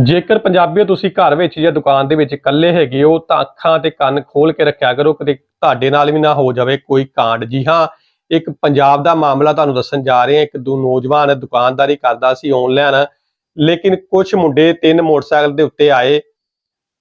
ਜੇਕਰ ਪੰਜਾਬੀਓ ਤੁਸੀਂ ਘਰ ਵਿੱਚ ਜਾਂ ਦੁਕਾਨ ਦੇ ਵਿੱਚ ਇਕੱਲੇ ਹੈਗੇ ਹੋ, ਤਾਂ ਅੱਖਾਂ ਤੇ ਕੰਨ ਖੋਲ ਕੇ ਰੱਖਿਆ ਕਰੋ ਕਿਤੇ ਤੁਹਾਡੇ ਨਾਲ ਵੀ ਨਾ ਹੋ ਜਾਵੇ ਕੋਈ ਕਾਂਡ। ਜੀ ਹਾਂ, ਇੱਕ ਪੰਜਾਬ ਦਾ ਮਾਮਲਾ ਤੁਹਾਨੂੰ ਦੱਸਣ ਜਾ ਰਹੇ ਹਾਂ, ਇੱਕ ਦੋ ਨੌਜਵਾਨ ਦੁਕਾਨਦਾਰੀ ਕਰਦਾ ਸੀ ਆਨਲਾਈਨ ਲੇਕਿਨ ਕੁਝ ਮੁੰਡੇ ਤਿੰਨ ਮੋਟਰਸਾਈਕਲ ਦੇ ਉੱਤੇ ਆਏ।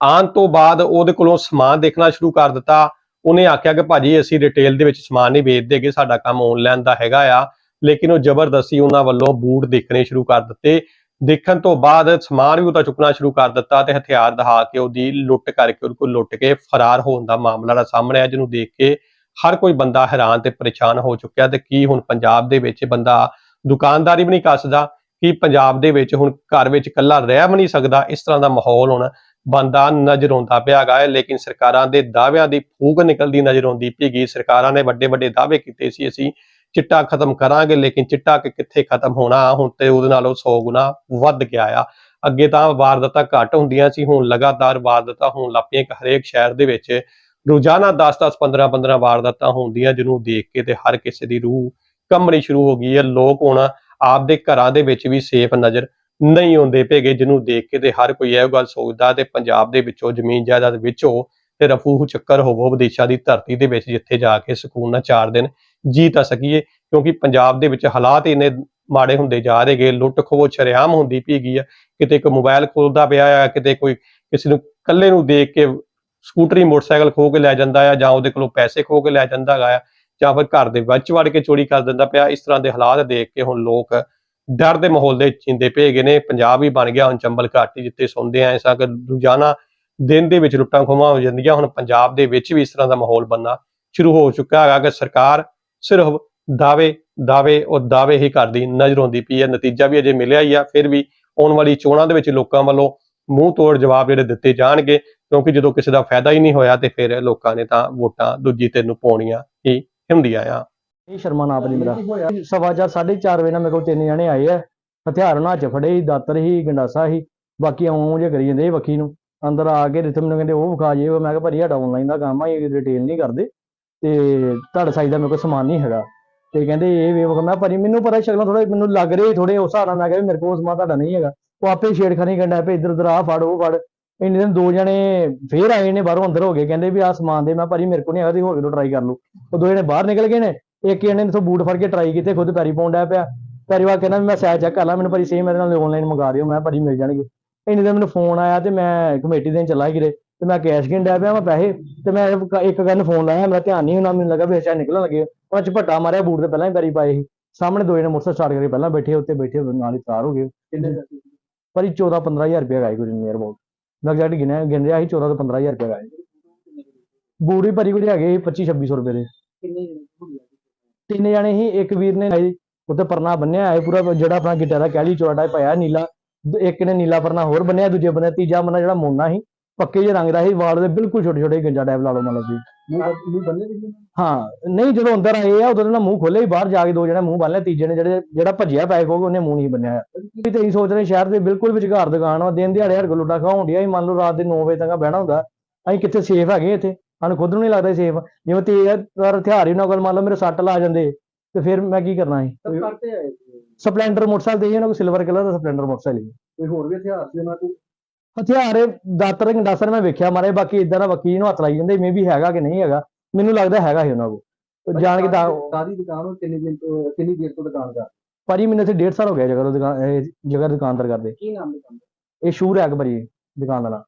ਆਉਣ ਤੋਂ ਬਾਅਦ ਉਹਦੇ ਕੋਲੋਂ ਸਮਾਨ ਦੇਖਣਾ ਸ਼ੁਰੂ ਕਰ ਦਿੱਤਾ। ਉਹਨੇ ਆਖਿਆ ਕਿ ਭਾਜੀ ਅਸੀਂ ਰਿਟੇਲ ਦੇ ਵਿੱਚ ਸਮਾਨ ਨਹੀਂ ਵੇਚਦੇਗੇ ਸਾਡਾ ਕੰਮ ਆਨਲਾਈਨ ਦਾ ਹੈਗਾ ਆ। ਲੇਕਿਨ ਉਹ ਜ਼ਬਰਦਸਤੀ ਉਹਨਾਂ ਵੱਲੋਂ ਬੂਟ ਦੇਖਣੇ ਸ਼ੁਰੂ ਕਰ ਦਿੱਤੇ। ਦੇਖਣ ਤੋਂ ਬਾਅਦ ਸਮਾਨ ਵੀ ਉਹਦਾ ਚੁੱਕਣਾ ਸ਼ੁਰੂ ਕਰ ਦਿੱਤਾ ਤੇ ਹਥਿਆਰ ਦਹਾ ਕੇ ਉਹਦੀ ਲੁੱਟ ਕਰਕੇ ਉਹਦੇ ਕੋਲ ਲੁੱਟ ਕੇ ਫਰਾਰ ਹੋਣ ਦਾ ਮਾਮਲਾ ਦਾ ਸਾਹਮਣੇ ਆ ਜਿਹਨੂੰ ਦੇਖ ਕੇ ਹਰ ਕੋਈ ਬੰਦਾ ਹੈਰਾਨ ਤੇ ਪਰੇਸ਼ਾਨ ਹੋ ਚੁੱਕਿਆ ਤੇ ਕੀ ਹੁਣ ਪੰਜਾਬ ਦੇ ਵਿੱਚ ਬੰਦਾ ਦੁਕਾਨਦਾਰੀ ਵੀ ਨਹੀਂ ਕੱਸਦਾ ਸਕਦਾ, ਕੀ ਪੰਜਾਬ ਦੇ ਵਿੱਚ ਹੁਣ ਘਰ ਵਿੱਚ ਇਕੱਲਾ ਰਹਿ ਵੀ ਨਹੀਂ ਸਕਦਾ, ਇਸ ਤਰ੍ਹਾਂ ਦਾ ਮਾਹੌਲ ਹੁਣ ਬੰਦਾ ਨਜ਼ਰ ਆਉਂਦਾ ਪਿਆ ਹੈਗਾ ਹੈ, ਲੇਕਿਨ ਸਰਕਾਰਾਂ ਦੇ ਦਾਅਵਿਆਂ ਦੀ ਫੂਕ ਨਿਕਲਦੀ ਨਜ਼ਰ ਆਉਂਦੀ ਪਈਗੀ ਸਰਕਾਰਾਂ ਨੇ ਵੱਡੇ ਵੱਡੇ ਦਾਅਵੇ ਕੀਤੇ ਸੀ, ਅਸੀਂ ਚਿੱਟਾ ਖਤਮ ਕਰਾਂਗੇ, ਲੇਕਿਨ ਚਿੱਟਾ ਕਿ ਕਿੱਥੇ ਖਤਮ ਹੋਣਾ? ਹੁਣ ਤੇ ਉਹਦੇ ਨਾਲੋਂ 100 ਗੁਣਾ ਵੱਧ ਗਿਆ ਆ। ਅੱਗੇ ਤਾਂ ਵਾਰਦਾਤਾਂ ਘੱਟ ਹੁੰਦੀਆਂ ਸੀ, ਹੁਣ ਲਗਾਤਾਰ ਵਾਰਦਾਤਾਂ ਹੋਣ ਲੱਗ ਪਈਆਂ ਹਰੇਕ ਸ਼ਹਿਰ ਦੇ ਵਿੱਚ। ਰੋਜ਼ਾਨਾ 10-10 15-15 ਵਾਰਦਾਤਾਂ ਹੁੰਦੀਆਂ ਜਿਹਨੂੰ ਦੇਖ ਕੇ ਤੇ ਹਰ ਕਿਸੇ ਦੀ ਰੂਹ ਕੰਬਣੀ ਸ਼ੁਰੂ ਹੋ ਗਈ ਹੈ। ਲੋਕ ਹੁਣ ਆਪਦੇ ਘਰਾਂ ਦੇ ਵਿੱਚ ਵੀ ਸੇਫ ਨਜ਼ਰ ਨਹੀਂ ਆਉਂਦੇ ਪਏਗੇ, ਜਿਹਨੂੰ ਦੇਖ ਕੇ ਤੇ ਹਰ ਕੋਈ ਇਹ ਗੱਲ ਸੋਚਦਾ ਤੇ ਪੰਜਾਬ ਦੇ ਵਿੱਚੋਂ, ਜ਼ਮੀਨ ਜਾਇਦਾਦ ਵਿੱਚੋਂ ਤੇ ਰਫੂਹ ਚੱਕਰ ਹੋਵੋ ਵਿਦੇਸ਼ਾਂ ਦੀ ਧਰਤੀ ਦੇ ਵਿੱਚ, ਜਿੱਥੇ ਜਾ ਕੇ ਸਕੂਨ ਨਾਲ ਚਾਰ ਦਿਨ ਜੀ ਤਾਂ ਸਕੀਏ, ਕਿਉਂਕਿ ਪੰਜਾਬ ਦੇ ਵਿੱਚ ਹਾਲਾਤ ਇੰਨੇ ਮਾੜੇ ਹੁੰਦੇ ਜਾ ਰਹੇ ਗਏ ਲੁੱਟ ਖੋਹ ਸ਼ਰੇਆਮ ਹੁੰਦੀ ਪਈ ਗਈ ਆ। ਕਿਤੇ ਕੋਈ ਮੋਬਾਈਲ ਖੋਲਦਾ ਪਿਆ ਆ, ਕਿਤੇ ਕੋਈ ਕਿਸੇ ਨੂੰ ਇਕੱਲੇ ਨੂੰ ਦੇਖ ਕੇ ਸਕੂਟਰੀ, ਮੋਟਰਸਾਈਕਲ ਖੋਹ ਕੇ ਲੈ ਜਾਂਦਾ ਆ ਜਾਂ ਉਹਦੇ ਕੋਲੋਂ ਪੈਸੇ ਖੋਹ ਕੇ ਲੈ ਜਾਂਦਾ ਹੈਗਾ ਆ ਜਾਂ ਫਿਰ ਘਰ ਦੇ ਵਿੱਚ ਵੜ ਕੇ ਚੋਰੀ ਕਰ ਦਿੰਦਾ ਪਿਆ। ਇਸ ਤਰ੍ਹਾਂ ਦੇ ਹਾਲਾਤ ਦੇਖ ਕੇ ਹੁਣ ਲੋਕ ਡਰ ਦੇ ਮਾਹੌਲ ਦੇ ਚਿੰਦੇ ਪਏ ਗਏ ਨੇ। ਪੰਜਾਬ ਵੀ ਬਣ ਗਿਆ, ਹੁਣ ਚੰਬਲ ਘਾਟੀ ਜਿੱਥੇ ਸੌਂਦੇ ਆ ਐਸਾ ਕਿ ਰੋਜ਼ਾਨਾ ਦਿਨ ਦੇ ਵਿੱਚ ਲੁੱਟਾਂ ਖੋਹਾਂ ਹੋ ਜਾਂਦੀਆਂ। ਹੁਣ ਪੰਜਾਬ ਦੇ ਵਿੱਚ ਵੀ ਇਸ ਤਰ੍ਹਾਂ ਦਾ ਮਾਹੌਲ ਬਣਨਾ ਸ਼ੁਰੂ ਹੋ ਚੁੱਕਾ ਹੈਗਾ ਕਿ ਸਰਕਾਰ ਸਿਰਫ ਦਾਅਵੇ ਦਾਅਵੇ, ਉਹ ਦਾਅਵੇ ਹੀ ਕਰਦੀ ਨਜ਼ਰ ਆਉਂਦੀ ਪਈ ਹੈ। ਨਤੀਜਾ ਵੀ ਅਜੇ ਮਿਲਿਆ ਹੀ ਆ, ਫਿਰ ਵੀ ਆਉਣ ਵਾਲੀ ਚੋਣਾਂ ਦੇ ਵਿੱਚ ਲੋਕਾਂ ਵੱਲੋਂ ਮੂੰਹ ਤੋੜ ਜਵਾਬ ਜਿਹੜੇ ਦਿੱਤੇ ਜਾਣਗੇ, ਕਿਉਂਕਿ ਜਦੋਂ ਕਿਸੇ ਦਾ ਫਾਇਦਾ ਹੀ ਨਹੀਂ ਹੋਇਆ ਤੇ ਫਿਰ ਲੋਕਾਂ ਨੇ ਤਾਂ ਵੋਟਾਂ ਦੂਜੀ ਧਿਰ ਨੂੰ ਪਾਉਣੀਆਂ ਹੀ ਹੁੰਦੀਆਂ ਆ। ਇਹ ਸ਼ਰਮਾ ਨਾਮ ਨਹੀਂ ਮੇਰਾ। ਸਵਾ ਚਾਰ, ਸਾਢੇ ਚਾਰ ਵਜੇ ਨਾਲ ਮੇਰੇ ਕੋਲ ਤਿੰਨ ਜਣੇ ਆਏ ਆ। ਹਥਿਆਰ ਉਹਨਾਂ 'ਚ ਫੜੇ ਸੀ, ਦਾਤਰ ਹੀ ਗੰਡਾਸਾ ਹੀ ਬਾਕੀ ਆਉਂ ਜੇ ਕਰੀ ਜਾਂਦੇ ਇਹ ਵੱਖੀ ਨੂੰ। ਅੰਦਰ ਆ ਕੇ ਰਿਥਮ ਨੂੰ ਕਹਿੰਦੇ, ਉਹ ਵਿਖਾ ਜੇ। ਮੈਂ ਕਿਹਾ, ਭਾਜੀ, ਸਾਡਾ ਆਨਲਾਈਨ ਦਾ ਕੰਮ ਆ ਇਹ ਰਿਟੇਲ ਨਹੀਂ ਕਰਦੇ। ਤੇ ਤੁਹਾਡਾ ਸਾਈਜ਼ ਦਾ ਮੇਰੇ ਕੋਲ ਸਮਾਨ ਨਹੀਂ ਹੈਗਾ। ਤੇ ਕਹਿੰਦੇ ਇਹ ਵੇ ਮੈਂ ਕਿਹਾ ਭਾਜੀ, ਮੈਨੂੰ ਪਤਾ ਸ਼ਕਲਾਂ ਥੋੜਾ ਮੈਨੂੰ ਲੱਗ ਰਹੇ ਥੋੜੇ ਉਸ ਹਿਸਾਬ ਨਾਲ, ਮੈਂ ਕਿਹਾ ਵੀ ਮੇਰੇ ਕੋਲ ਸਮਾਨ ਤੁਹਾਡਾ ਨਹੀਂ ਹੈਗਾ। ਉਹ ਆਪੇ ਛੇੜਖਾਨੀ ਕਰਨਾ ਪਏ, ਇੱਧਰ ਉੱਧਰ ਆ ਫੜ, ਉਹ ਫੜ। ਇੰਨੇ ਦਿਨ ਦੋ ਜਣੇ ਫੇਰ ਆਏ ਨੇ, ਬਾਹਰੋਂ ਅੰਦਰ ਹੋ ਗਏ। ਕਹਿੰਦੇ ਵੀ ਆਹ ਸਮਾਨ ਦੇ, ਮੈਂ ਭਾਜੀ, ਮੇਰੇ ਕੋਲ ਨਹੀਂ ਹੈਗਾ, ਤੁਸੀਂ ਹੋਰ ਕਿਤੋਂ ਟਰਾਈ ਕਰ ਲਓ। ਉਹ ਦੋ ਜਣੇ ਬਾਹਰ ਨਿਕਲ ਗਏ ਨੇ, ਇੱਕ ਜਣੇ ਨੇ ਤੋਂ ਬੂਟ ਫੜ ਕੇ ਟਰਾਈ ਕੀਤੇ, ਖੁਦ ਪੈਰੀ ਪਾਉਣ ਡਿਆ ਪਿਆ। ਪੈਰੀ ਵਾ ਕਹਿੰਦਾ ਵੀ ਮੈਂ ਸਾਈਜ਼ ਚੈੱਕ ਕਰ ਲਾਂ, ਮੈਨੂੰ ਭਾਜੀ ਸੇਮ ਮੇਰੇ ਨਾਲ ਆਨਲਾਈਨ ਮੰਗਾ ਦਿਓ, ਮੈਂ ਭਾਜੀ ਮਿਲ ਜਾਣਗੇ। ਇੰਨੇ ਦਿਨ ਮੈਨੂੰ ਫੋਨ ਆਇਆ ਤੇ ਮੈਂ ਕਮੇਟੀ ਦੇਣ ਚੱਲਾ ਕਿਰੇ ਤੇ ਮੈਂ ਕੈਸ਼ ਗਿਣ ਡਿਆ ਪਿਆ ਮੈਂ ਪੈਸੇ ਤੇ ਮੈਂ ਇੱਕ- ਇੱਕ ਗੱਲ ਫੋਨ ਲਾਇਆ ਮੇਰਾ ਧਿਆਨ ਨਹੀਂ ਹੋਣਾ ਮੈਨੂੰ ਲੱਗਾ ਵੀ ਅੱਛਾ ਨਿਕਲਣ ਲੱਗੇ। ਉਹ ਝਪੱਟਾ ਮਾਰਿਆ ਬੂਟ ਤੇ ਪਹਿਲਾਂ ਹੀ ਪੈਰੀ ਪਾਏ ਸੀ। ਸਾਹਮਣੇ ਦੋ ਜਣੇ ਮੋਟਰਸਾਈਕਲ ਸਟਾਰਟ ਕਰਕੇ ਪਹਿਲਾਂ ਬੈਠੇ ਉੱਤੇ ਬੈਠੇ ਹੋਏ ਨਾਲ ਹੀ ਤਾਰ ਹੋ ਗਏ। ਭਾਜੀ 14 15000 ਰੁਪਏ ਗਾਏ ਕੋਈ ਨੀਅਰ ਅਬਾਊਟ ਮੈਂ ਐਗਜ਼ੈਕਟ ਗਿਣਿਆ ਗਿਣ ਰਿਹਾ ਸੀ 14 ਤੋਂ 15000 ਰੁਪਏ ਬੂਟ ਵੀ ਭਾਜੀ ਕੋਈ ਹੈਗੇ ਸੀ 25 2600 ਰੁਪਏ ਦੇ। ਤਿੰਨ ਜਣੇ ਹੀ ਇੱਕ ਵੀਰ ਨੇ ਲਾਈ ਉੱਤੇ ਪਰਨਾ ਬੰਨਿਆ ਹੈ ਪੂਰਾ ਜਿਹੜਾ ਆਪਣਾ ਗਿੱਟਾ ਦਾ ਕਹਿਲੀ ਚੋੜਾ ਪਾਇਆ ਨੀਲਾ। ਦ- ਇੱਕ ਨੇ ਨੀਲਾ ਪਰਨਾ ਹੋਰ ਬੰਨਿਆ ਦੂਜੇ ਬੰਨੇ ਤੀਜਾ ਬੰਨਾ ਜਿਹੜਾ ਮੋਨਾ ਸੀ। ਪੱਕੇ ਜਿਹੇ ਰੰਗ ਦਾ ਸੀ ਵਾਲ ਦੇ ਬਿਲਕੁਲ ਛੋਟੇ ਛੋਟੇ ਗੰਜਾ ਟਾਈਪ ਲਾ ਲਓ ਮਤਲਬ ਜੀ ਹਾਂ ਨਹੀਂ ਜਦੋਂ ਅੰਦਰ ਆਏ ਆ ਉਦੋਂ ਨਾ ਮੂੰਹ ਖੋਲੇ ਹੀ ਬਾਹਰ ਜਾ ਕੇ ਦੋ ਜਣੇ ਮੂੰਹ ਬੰਨ ਲਿਆ ਤੀਜੇ ਨੇ ਜਿਹੜੇ ਜਿਹੜਾ ਭੱਜਿਆ ਪੈ ਕੋਗੇ ਉਹਨੇ ਮੂੰਹ ਨਹੀਂ ਬੰਨਿਆ ਵੀ ਤੇ ਅਸੀਂ ਸੋਚ ਰਹੇ ਸ਼ਹਿਰ ਦੇ ਬਿਲਕੁਲ ਵਿਚਕਾਰ ਦੁਕਾਨ ਵਾ ਦਿਨ ਦਿਹਾੜੇ ਹਰ ਲੁੱਟਾ ਖਾਉਣ ਡਿਆ ਸੀ ਮੰਨ ਲਓ ਰਾਤ ਦੇ 9 ਵਜੇ ਤੱਕ ਬਹਿਣਾ ਹੁੰਦਾ। ਅਸੀਂ ਕਿੱਥੇ ਸੇਫ ਹੈਗੇ ਇੱਥੇ? ਸਾਨੂੰ ਖੁਦ ਨੂੰ ਨਹੀਂ ਲੱਗਦਾ ਸੇਫ ਜਿਵੇਂ ਤੇਜ਼ ਹਥਿਆਰ ਹੀ ਉਹਨਾਂ ਕੋਲ ਮੰਨ ਲਓ ਮੇਰੇ ਸੱਟ ਲਾ ਜਾਂਦੇ ਤੇ ਫਿਰ ਮੈਂ ਕੀ ਕਰਨਾ ਸੀ? ਸੀ। ਸਪਲੈਂਡਰ ਮੋਟਰਸਾਈਕਲ ਦੇ ਉਹਨਾਂ ਕੋਲ ਸਿਲਵਰ ਕਲਰ ਦਾ ਸਪਲੈਂਡਰ ਮੋਟਰਸਾਈਕਲ ਸੀ। ਕੋਈ ਹੋਰ ਵੀ ਹਥਿਆਰ ਸੀ ਉਹਨਾਂ ਕੋਲ? ਹਥਿਆਰ ਦਾਤਰ ਗੰਡਾਸਰ ਮੈਂ ਵੇਖਿਆ ਮਾਰੇ ਬਾਕੀ ਇਦਾਂ ਦਾ ਵਕੀਲ ਨੂੰ ਹੱਥ ਲਾਈ ਜਾਂਦੇ ਮੇ ਵੀ ਹੈਗਾ ਕਿ ਨਹੀਂ ਹੈਗਾ ਮੈਨੂੰ ਲੱਗਦਾ ਹੈਗਾ ਹੀ ਉਹਨਾਂ ਕੋਲ। ਜਾਣ ਕੇ ਤਾਂ ਕਾਦੀ ਦੁਕਾਨ ਉਹ ਕਿੰਨੀ ਦਿਨ ਤੋਂ ਕਿੰਨੀ ਦੇਰ ਤੋਂ ਦੁਕਾਨ ਕਰ ਭਾਜੀ ਮੈਨੂੰ ਇੱਥੇ 1.5 ਸਾਲ ਹੋ ਗਿਆ ਜਗ੍ਹਾ ਤੋਂ ਦੁਕਾਨ ਇਹ ਜਗ੍ਹਾ ਦੁਕਾਨਦਾਰ ਕਰਦੇ। ਕੀ ਨਾਮ ਦੁਕਾਨ ਇਹ ਸ਼ੂਰ ਹੈ ਭਾਜੀ ਦੁਕਾਨ ਦਾ ਨਾਂ